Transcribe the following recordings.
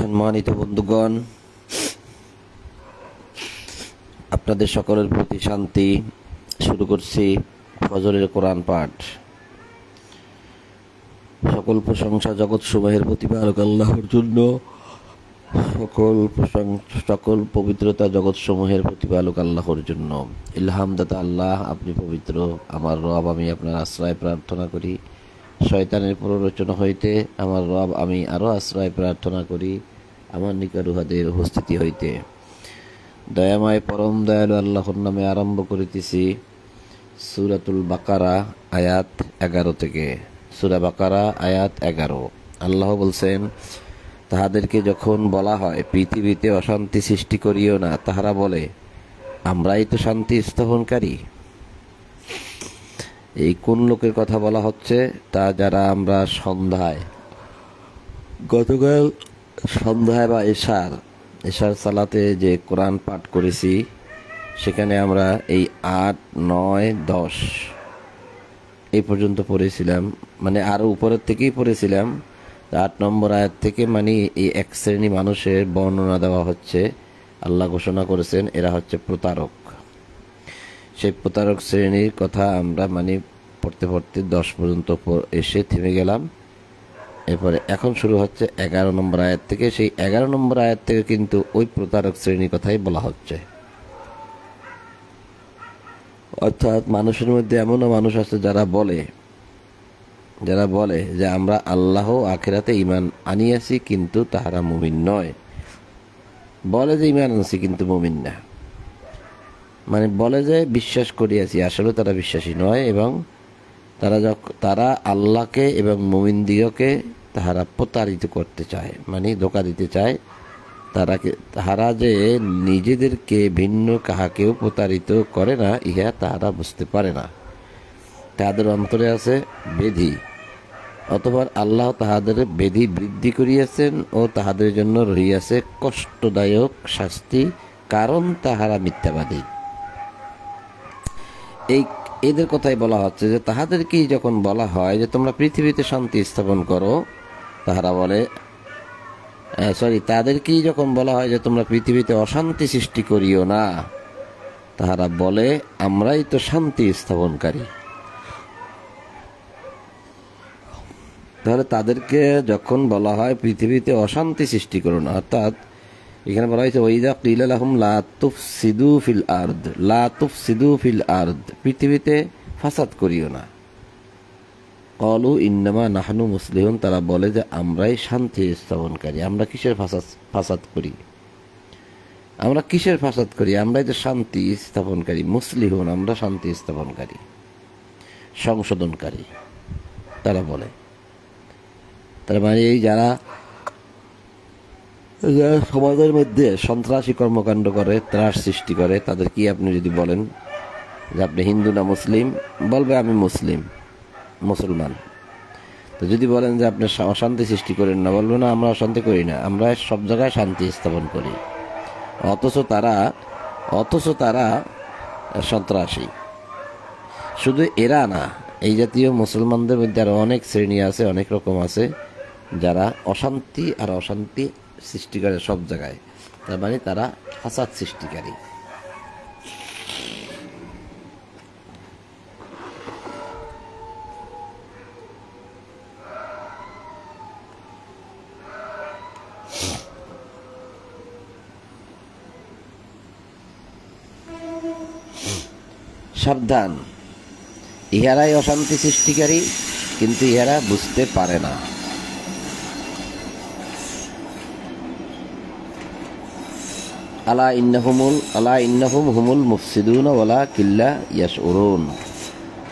সম্মানিত বন্ধুগণ, আপনাদের সকলের প্রতি শান্তি। শুরু করছি ফজরের কোরআন পাঠ। সকল প্রশংসা জগৎ সমূহের প্রতিপালক আল্লাহর জন্য। সকল প্রশংসা, সকল পবিত্রতা জগৎ সমূহের প্রতিপালক আল্লাহর জন্য। ইলহামদাতা আল্লাহ, আপনি পবিত্র। আমার রব, আমি আপনার আশ্রয় প্রার্থনা করি। শয়তানের প্ররোচনা হইতে আমার রব আমি আরও আশ্রয় প্রার্থনা করি, আমার নিকট উহাদের উপস্থিতি হইতে। দয়াময় পরম দয়ালু আল্লাহর নামে আরম্ভ করিতেছি সুরাতুল বাকারা, আয়াত এগারো থেকে। সুরা বাকারা, আয়াত এগারো। আল্লাহ বলছেন, তাহাদেরকে যখন বলা হয়, পৃথিবীতে অশান্তি সৃষ্টি করিও না, তাহারা বলে, আমরাই তো শান্তি স্থাপনকারী এই কোন লোকের কথা বলা হচ্ছে? তা যারা আমরা সন্ধ্যায়। গতকাল সন্ধ্যায় বা এশার এশার সালাতে যে কোরআন পাঠ করেছি, সেখানে আমরা এই আট, নয়, দশ এই পর্যন্ত পড়েছিলাম। মানে আরও উপরের থেকেই পড়েছিলাম। আট নম্বর আয়াত থেকে মানে এই এক শ্রেণি মানুষের বর্ণনা দেওয়া হচ্ছে। আল্লাহ ঘোষণা করেছেন, এরা হচ্ছে প্রতারক। সেই প্রতারক শ্রেণির কথা আমরা মানে পড়তে পড়তে দশ পর্যন্ত এসে থেমে গেলাম। এরপরে এখন শুরু হচ্ছে এগারো নম্বর আয়াত থেকে। সেই এগারো নম্বর আয়াত থেকে কিন্তু ওই প্রতারক শ্রেণির কথাই বলা হচ্ছে। অর্থাৎ মানুষের মধ্যে এমনও মানুষ আছে যারা বলে যারা বলে যে আমরা আল্লাহ আখেরাতে ইমান আনিয়াছি কিন্তু তাহারা মুমিন নয়। বলে যে ইমান আনছি কিন্তু মুমিন না। মানে বলে যে বিশ্বাস করিয়াছি, আসলে তারা বিশ্বাসী নয় এবং তারা যখ- তারা আল্লাহকে এবং মুমিনদিগকে তাহারা প্রতারিত করতে চায় মানে ধোকা দিতে চায়। তারাকে, তাহারা যে নিজেদেরকে ভিন্ন কাহাকেও প্রতারিত করে না, ইহা তাহারা বুঝতে পারে না। তাহাদের অন্তরে আছে বেধি অতবার আল্লাহ তাহাদের বেধি বৃদ্ধি করিয়াছেন ও তাহাদের জন্য রহিয়াছে কষ্টদায়ক শাস্তি, কারণ তাহারা মিথ্যাবাদী। এই, এদের কথাই বলা হচ্ছে যে তাহাদেরকেই যখন বলা হয় যে তোমরা পৃথিবীতে শান্তি স্থাপন করো, তাহারা বলে সরি তাদেরকেই যখন বলা হয় যে তোমরা পৃথিবীতে অশান্তি সৃষ্টি করিও না, তাহারা বলে, আমরাই তো শান্তি স্থাপনকারী। তাহলে তাদেরকে যখন বলা হয় পৃথিবীতে অশান্তি সৃষ্টি করো না, অর্থাৎ এখানে বলা হয়েছে ওইদা কিল আলহম লাতুফ সিদু ফিল আর্দ। লাতুফ সিদু ফিল আর্দ, পৃথিবীতে ফাসাদ করিও না। কলু ইন্নামা নাহানু মুসলিহন, তারা বলে যে, আমরাই শান্তি স্থাপনকারী, আমরা কিসের ফাসাদ ফাসাদ করি? আমরা কিসের ফাসাদ করি? আমরাই যে শান্তি স্থাপনকারী, মুসলিহন, আমরা শান্তি স্থাপনকারী, সংশোধনকারী। তারা বলে। তার মানে এই যারা যারা সমাজের মধ্যে সন্ত্রাসী কর্মকাণ্ড করে, ত্রাস সৃষ্টি করে, তাদের কি আপনি যদি বলেন যে আপনি হিন্দু না মুসলিম? বলবে, আমি মুসলিম, মুসলমান। তো যদি বলেন যে আপনি অশান্তি সৃষ্টি করেন না, বলবে না, আমরা অশান্তি করি না, আমরা সব জায়গায় শান্তি স্থাপন করি। অথচ তারা অথচ তারা সন্ত্রাসী। শুধু এরা না, এই জাতীয় মুসলমানদের মধ্যে আরও অনেক শ্রেণি আছে, অনেক রকম আছে, যারা অশান্তি আর অশান্তি সৃষ্টি করে সব জায়গায়। তার মানে তারা ফাসাদ সৃষ্টিকারী। সাবধান। ইহারাই অশান্তি সৃষ্টিকারী, কিন্তু ইহারা বুঝতে পারে না। আলা ইন্নাহুমুল, আলা ইন্নাহুম হুমুল মুফসিদুন, ওয়ালা কিল্লা ইয়াশউরুন।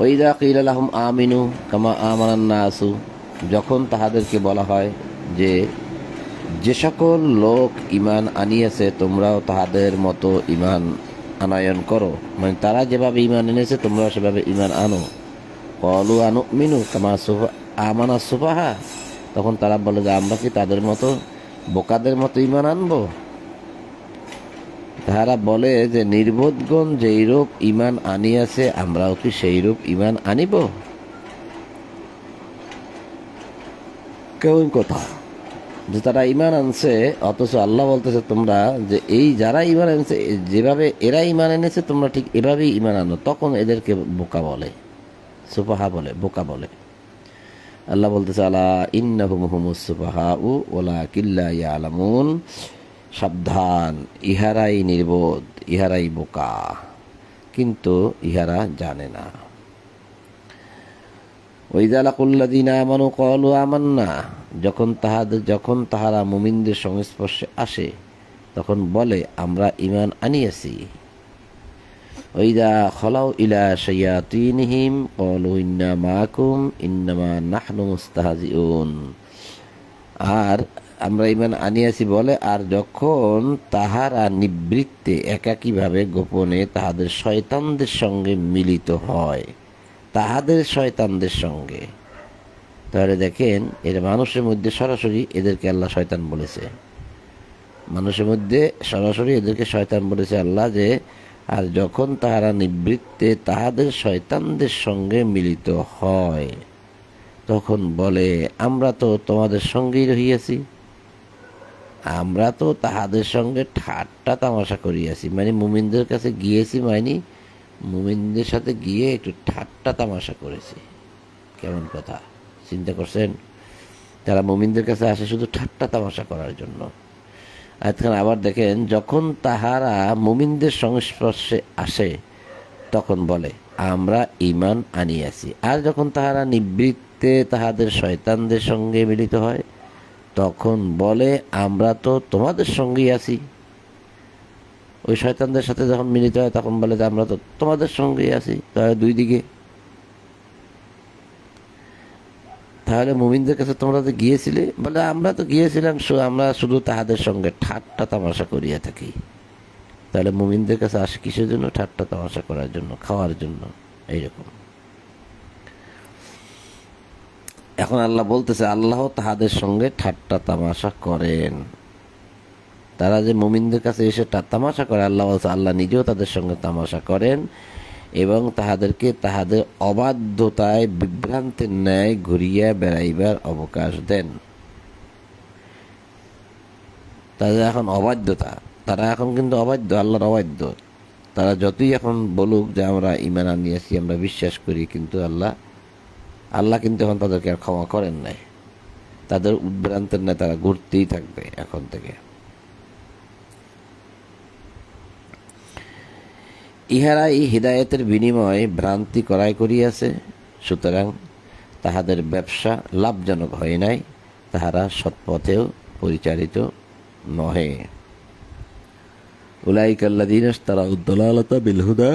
ওইদা কিলা লাহুম আমিনু, কামা আমানান নাসু, যখন তাহাদেরকে বলা হয় যে যে সকল লোক ইমান আনিয়েছে, তোমরাও তাহাদের মতো ইমান আনায়ন করো। মানে তারা যেভাবে ইমান এনেছে, তোমরাও সেভাবে ইমান আনো। কলু আনু মিনু কামা সুফা, আমানা সুফাহা। তখন তারা বলে যে, আমরা কি তাদের মতো বোকাদের মতো ইমান আনব? তাহারা বলে যে, নির্বোধগণ যেইরূপ ইমান আনিয়াছে, আমরাও কি সেইরূপ ইমান আনিব? কেমন কথা। যে তারা ইমান আনছে, অথচ আল্লাহ বলতেছে তোমরা যে, এই যারা ইমান আনছে যেভাবে এরা ইমান এনেছে, তোমরা ঠিক এভাবেই ইমান আনো। তখন এদেরকে বোকা বলে সুপাহা বলে, বোকা বলে। আল্লাহ বলতেছে, আলা ইন্নাহুম হুমুস সুপাহা উ ওলা কিল্লা ইয়ালামুন। সাবধান, ইহারাই নির্বোধ, ইহারাই বোকা। কিন্তু ইহারা জানে না। আমানু কলু আমান্না, যখন তাহাদের যখন তাহারা মুমিনদের সংস্পর্শে আসে, তখন বলে, আমরা ইমান আনিয়াছি। ওইদা খলাউ ইলা শায়াতিনহিম কলু ইন্না মাকুম, ইন্নামা নাহনু মুস্তাহাজিউন। আর আমরা ইমান আনিয়াছি বলে, আর যখন তাহারা নিবৃত্তে একাকীভাবে গোপনে তাহাদের শয়তানদের সঙ্গে মিলিত হয়, তাহাদের শয়তানদের সঙ্গে। তাহলে দেখেন, এর মানুষের মধ্যে সরাসরি এদেরকে আল্লাহ শয়তান বলেছে। মানুষের মধ্যে সরাসরি এদেরকে শয়তান বলেছে আল্লাহ যে, আর যখন তাহারা নিবৃত্তে তাহাদের শয়তানদের সঙ্গে মিলিত হয়, তখন বলে, আমরা তো তোমাদের সঙ্গেই রহিয়াছি। আমরা তো তাহাদের সঙ্গে ঠাট্টা তামাশা করিয়াছি। মানে মুমিনদের কাছে গিয়েছি মানে মুমিনদের সাথে গিয়ে একটু ঠাট্টা তামাশা করেছি। কেমন কথা? চিন্তা করছেন? তারা মুমিনদের কাছে আসে শুধু ঠাট্টা তামাশা করার জন্য। আজকাল আবার দেখেন, যখন তাহারা মুমিনদের সংস্পর্শে আসে, তখন বলে, আমরা ইমান আনিয়াছি। আর যখন তাহারা নিবৃত্তে তাহাদের শয়তানদের সঙ্গে মিলিত হয় তখন বলে, আমরা তো তোমাদের সঙ্গেই আছি। ওই শয়তানদের সাথে যখন মিলিত হয়, তখন বলে যে, আমরা তো তোমাদের সঙ্গেই আছি। তাহলে দুই দিকে। তাহলে মুমিনদের কাছে তোমরা তো গিয়েছিলে, বলে, আমরা তো গিয়েছিলাম আমরা শুধু তাহাদের সঙ্গে ঠাট্টা তামাশা করিয়া থাকি। তাহলে মুমিনদের কাছে আসে কিসের জন্য? ঠাট্টা তামাশা করার জন্য, খাওয়ার জন্য, এইরকম। এখন আল্লাহ বলতেছে, আল্লাহ তাহাদের সঙ্গে ঠাট্টা তামাশা করেন। তারা যে মুমিনদের কাছে এসে তামাশা করে, আল্লাহ আল্লাহ নিজেও তাদের সঙ্গে তামাশা করেন এবং তাহাদেরকে তাহাদের অবাধ্যতায়, বিভ্রান্তের ন্যায় ঘুরিয়া বেড়াইবার অবকাশ দেন। তাদের এখন অবাধ্যতা। তারা এখন কিন্তু অবাধ্য, আল্লাহর অবাধ্য। তারা যতই এখন বলুক যে আমরা ইমান আনিয়েছি, আমরা বিশ্বাস করি, কিন্তু আল্লাহ আল্লাহ কিন্তু এখন তাদেরকে আর ক্ষমা করেন নাই। তাদের উদ্ভ্রান্তের ন্যায় তারা ঘুরতেই থাকবে এখন থেকে। ইহারা এই হৃদায়তের বিনিময়ে ভ্রান্তি করাই করিয়াছে, সুতরাং তাহাদের ব্যবসা লাভজনক হয় নাই, তাহারা সৎপথেও পরিচালিত নহে। উলাইকাল্লাদিন তারা উদ্দলালতা বিলহুদা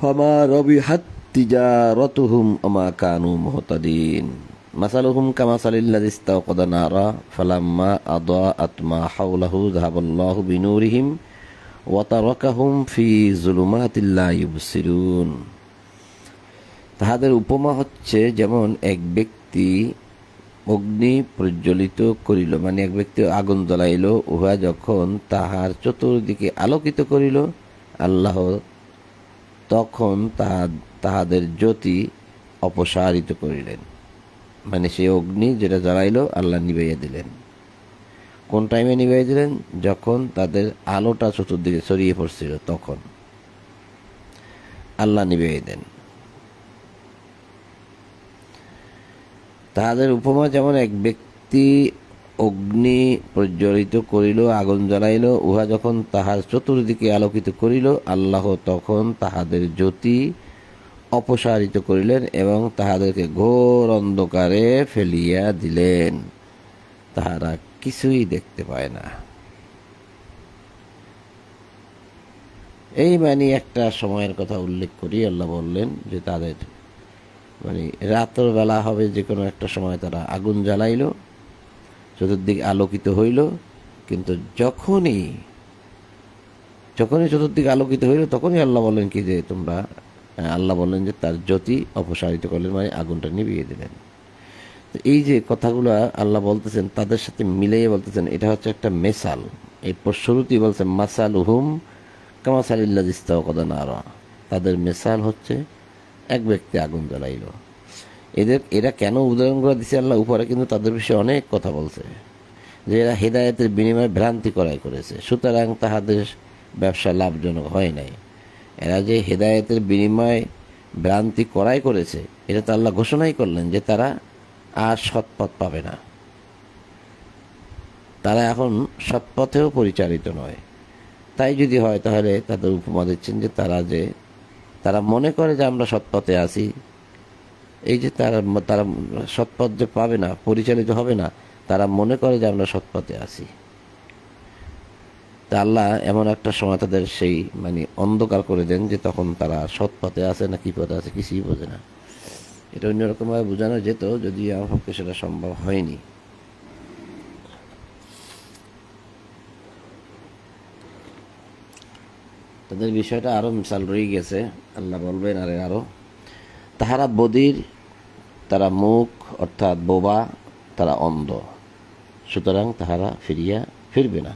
ফামা রবিহাত তিজারতুহুম আমা কানু মুহতাদিন। মাসালুহুম কামাসালিল্লাযী ইস্তাওকাদা নারা, ফালাম্মা আদাআত মা হাওলাহু যাহাবাল্লাহু বিনুরিহিম, ওয়া তারাকাহুম ফি যুলুমাতিল লা ইউবসিরুন তাহাদের উপমা হচ্ছে যেমন এক ব্যক্তি অগ্নি প্রজ্বলিত করিল মানে এক ব্যক্তি আগুন জ্বলাইল, উহা যখন তাহার চতুর্দিকে আলোকিত করিল, আল্লাহ তখন তাহা তাহাদের জ্যোতি অপসারিত করিলেন। মানে সেই অগ্নি যেটা জ্বালাইল, আল্লাহ নিবাইয়া দিলেন। কোন টাইমে নিবাইয়া দিলেন? যখন তাদের আলোটা চতুর্দিকে ছড়িয়ে পড়ছিল, তখন। আল্লাহ নিবাইয়া দেন। তাহাদের উপমা যেমন এক ব্যক্তি অগ্নি প্রজ্বলিত করিল, আগুন জ্বালাইল, উহা যখন তাহার চতুর্দিকে আলোকিত করিল, আল্লাহ তখন তাহাদের জ্যোতি অপসারিত করিলেন এবং তাহাদেরকে ঘোর অন্ধকারে ফেলিয়া দিলেন। তাহারা কিছুই দেখতে পায় না। এই মানে একটা সময়ের কথা উল্লেখ করি, আল্লাহ বললেন যে তাদের মানে রাতের বেলা হবে যে কোনো একটা সময় তারা আগুন জ্বালাইল, চতুর্দিকে আলোকিত হইল, কিন্তু যখনই যখনই চতুর্দিকে আলোকিত হইল, তখনই আল্লাহ বলেন কি যে তোমরা আল্লাহ বললেন যে তার জ্যোতি অপসারিত করলেন মানে আগুনটা নিভিয়ে দিলেন। এই যে কথাগুলো আল্লাহ বলতেছেন, তাদের সাথে মিলিয়ে বলতেছেন, এটা হচ্ছে একটা মেসাল। এই শুরুতেই বলছেন মাসাল হুম কামাসালিল্লা ইস্তাওকদা নারা। তাদের মেসাল হচ্ছে এক ব্যক্তি আগুন জ্বালাইল। এদের, এরা কেন উদাহরণ করে দিছে আল্লাহ উপরে, কিন্তু তাদের বিষয়ে অনেক কথা বলছে। যে এরা হেদায়েতের বিনিময়ে ভ্রান্তি করাই করেছে। সুতরাং তাহাদের ব্যবসা লাভজনক হয় নাই। এরা যে হেদায়েতের বিনিময়ে ভ্রান্তি করাই করেছে, এটা তো আল্লাহ ঘোষণাই করলেন যে তারা আর সৎপথ পাবে না। তারা এখন সৎপথেও পরিচালিত নয়। তাই যদি হয় তাহলে তাদের উপমা দিচ্ছেন যে তারা যে, তারা মনে করে যে আমরা সৎপথে আছি, এই যে তারা তারা সৎপথ যে পাবে না, পরিচালিত হবে না, তারা মনে করে যে আমরা সৎপথে আছি। তা আল্লাহ এমন একটা সময় তাদের সেই মানে অন্ধকার করে দেন যে তখন তারা সৎ পথে আছে না কি পথে আছে কিছুই বোঝে না। এটা অন্যরকমভাবে বোঝানো যেত যদি আমার পক্ষে সেটা সম্ভব হয়নি। তাদের বিষয়টা আরও মিসাল রয়ে গেছে, আল্লাহ বলবেন আরে আরও তাহারা বদির, তারা মুখ, অর্থাৎ বোবা, তারা অন্ধ। সুতরাং তাহারা ফিরিয়া ফিরবে না।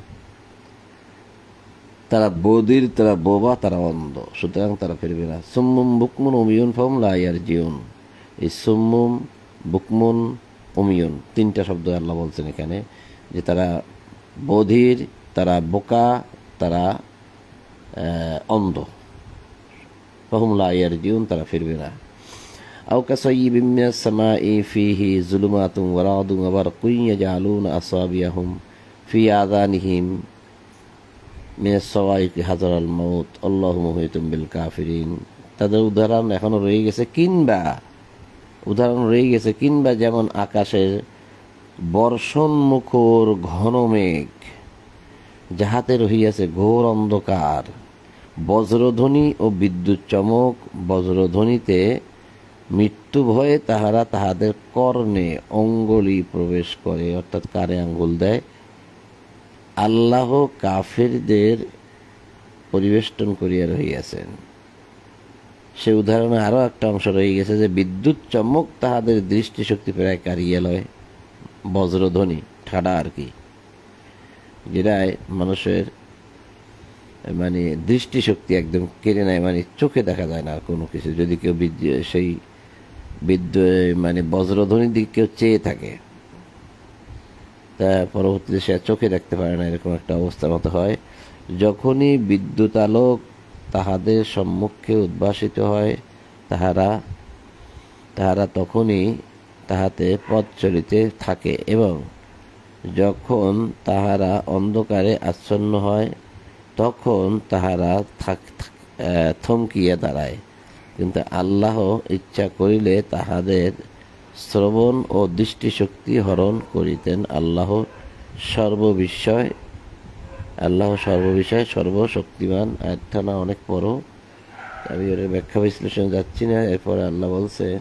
তারা বদির তারা বোবা তারা অন্ধ সুতরাং তারা ফিরবে না সুম্মুম বুকমুন অমিয়ন ফম লাইয়ার জিউন এই সুম্মুম বুকমুন অমিয়ন তিনটা শব্দ আল্লাহ বলছেন এখানে যে তারা বধির তারা বোকা তারা আহ, অন্ধ ফহম লাইয়ার জিউন তারা ফিরবে না أو كصيب من السماء فيه ظلمات ورعد وبرق يجعلون أصابعهم في آذانهم মিনাসওয়াইকি হাজার মৌত আল্লাহ মহিতুম্বিল কাফিরিন। তাদের উদাহরণ এখনও রয়ে গেছে, কিংবা উদাহরণ রয়ে গেছে, কিংবা যেমন আকাশের বর্ষণ মুখর ঘন মেঘ, যাহাতে রহিয়াছে ঘোর অন্ধকার। বজ্রধ্বনি ও বিদ্যুৎ চমক, বজ্রধ্বনিতে মৃত্যু ভয়ে তাহারা তাহাদের কর্ণে অঙ্গলি প্রবেশ করে, অর্থাৎ কারে আঙ্গুল দেয় আল্লাহ কাফেরদের পরিবেষ্টন করিয়া রহিয়াছেন। সে উদাহরণে আরও একটা অংশ রয়ে গেছে যে, বিদ্যুৎ চমক তাহাদের দৃষ্টিশক্তি প্রায় কারিয়ে লয় বজ্রধ্বনি, ঠাডা আর কি, যেটায় মানুষের মানে দৃষ্টিশক্তি একদম কেড়ে নেয় মানে চোখে দেখা যায় না আর কোনো কিছু। যদি কেউ সেই বিদ্যুৎ মানে বজ্রধ্বনির দিকে কেউ চেয়ে থাকে তা পরবর্তীতে সে চোখে দেখতে পারে না, এরকম একটা অবস্থার মতো হয়। যখনই বিদ্যুৎ আলোক তাহাদের সম্মুখে উদ্ভাসিত হয়, তাহারা তাহারা তখনই তাহাতে পথ চলিতে থাকে এবং যখন তাহারা অন্ধকারে আচ্ছন্ন হয়, তখন তাহারা থাক থমকিয়া দাঁড়ায়। কিন্তু আল্লাহ ইচ্ছা করিলে তাহাদের শ্রবণ ও দৃষ্টিশক্তি হরণ করিতেন আল্লাহ সর্ববিষয়। আল্লাহ সর্ববিষয়, সর্বশক্তিমান। আয়াতটা না অনেক বড় আমি ওর ব্যাখ্যা বিশ্লেষণ যাচ্ছি না, এরপরে আল্লাহ বলছেন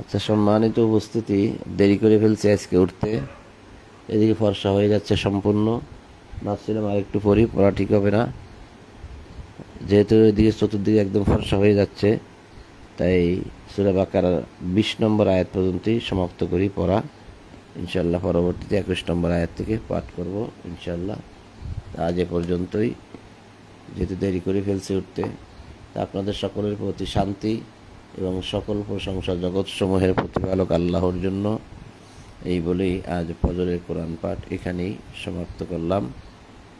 আচ্ছা সম্মানিত উপস্থিতি, দেরি করে ফেলছে আজকে উঠতে। এদিকে ফর্সা হয়ে যাচ্ছে সম্পূর্ণ। ভাবছিলাম আর একটু পরই, পড়া ঠিক হবে না। যেহেতু এদিকে চতুর্দিকে একদম ফর্সা হয়ে যাচ্ছে, তাই সুরা বাকার বিশ নম্বর আয়াত পর্যন্তই সমাপ্ত করি পড়া। ইনশাল্লাহ পরবর্তীতে একুশ নম্বর আয়াত থেকে পাঠ করব ইনশাল্লাহ আজ এ পর্যন্তই। যেহেতু দেরি করে ফেলছে উঠতে, তা আপনাদের সকলের প্রতি শান্তি এবং সকল প্রশংসা জগৎসমূহের প্রতিপালক আল্লাহর জন্য। এই বলেই আজ ফজরের কোরআন পাঠ এখানেই সমাপ্ত করলাম।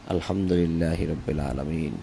আলহামদুলিল্লাহ রবিল আলমিন।